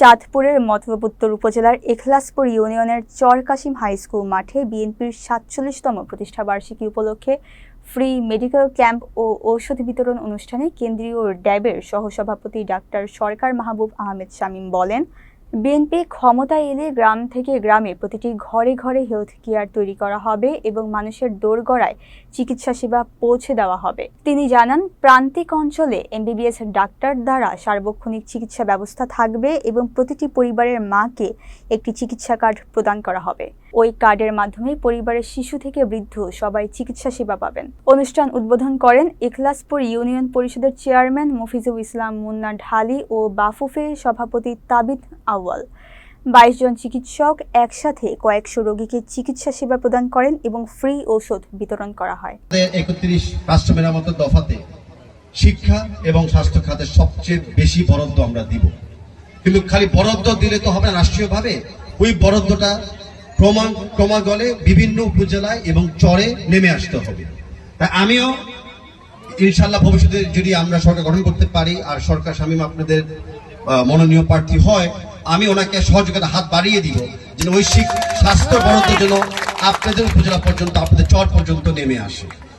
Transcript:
চাঁদপুরের মতলবুত্তর উপজেলার এখলাসপুর ইউনিয়নের চরকাশিম হাই স্কুল মাঠে বিএনপির সাতচল্লিশতম প্রতিষ্ঠাবার্ষিকী উপলক্ষে ফ্রি মেডিকেল ক্যাম্প ও ঔষধ বিতরণ অনুষ্ঠানে কেন্দ্রীয় ড্যাবের সহসভাপতি ডাক্তার সরকার মাহবুব আহমেদ শামীম বলেন বিএনপি ক্ষমতায় এলে গ্রাম থেকে গ্রামে প্রতিটি ঘরে ঘরে হেলথ কেয়ার তৈরি করা হবে এবং মানুষের দোরগড়ায় চিকিৎসা সেবা পৌঁছে দেওয়া হবে। তিনি জানান, প্রান্তিক অঞ্চলে এমবিবিএস ডাক্তার দ্বারা সার্বক্ষণিক চিকিৎসা ব্যবস্থা থাকবে এবং প্রতিটি পরিবারের মাকে একটি চিকিৎসা কার্ড প্রদান করা হবে। ওই কার্ডের মাধ্যমে পরিবারের শিশু থেকে বৃদ্ধ সবাই চিকিৎসা সেবা পাবেন। অনুষ্ঠান উদ্বোধন করেন ইখলাসপুর ইউনিয়ন পরিষদের চেয়ারম্যান মফিজুল ইসলাম মুন্না ঢালি ও বাফুফে সভাপতি তাবিদ আউয়াল বাইশ জন চিকিৎসক একসাথে কয়েকশো রোগীকে চিকিৎসা সেবা প্রদান করেন এবং ফ্রি ঔষধ বিতরণ করা হয়। একত্রিশ রাষ্ট্র মেরামতের দফাতে শিক্ষা এবং স্বাস্থ্য খাতে সবচেয়ে বেশি বরাদ্দ আমরা দিব। কিন্তু খালি বরাদ্দ দিলে তো হবে রাষ্ট্রীয়ভাবে। ওই বরাদ্দটা ক্রমা, ক্রমাগলে বিভিন্ন উপজেলায় এবং চরে নেমে আসতে হবে। তাই আমিও ইনশাল্লাহ ভবিষ্যতে যদি আমরা সরকার গঠন করতে পারি আর সরকার শামীম আপনাদের মনোনীয় প্রার্থী হয় আমি ওনাকে সহযোগিতা হাত বাড়িয়ে দিব যেন ওই শিক- স্বাস্থ্য বরাদ্দ জন্য আপনাদের উপজেলা পর্যন্ত, আপনাদের চর পর্যন্ত নেমে আসে।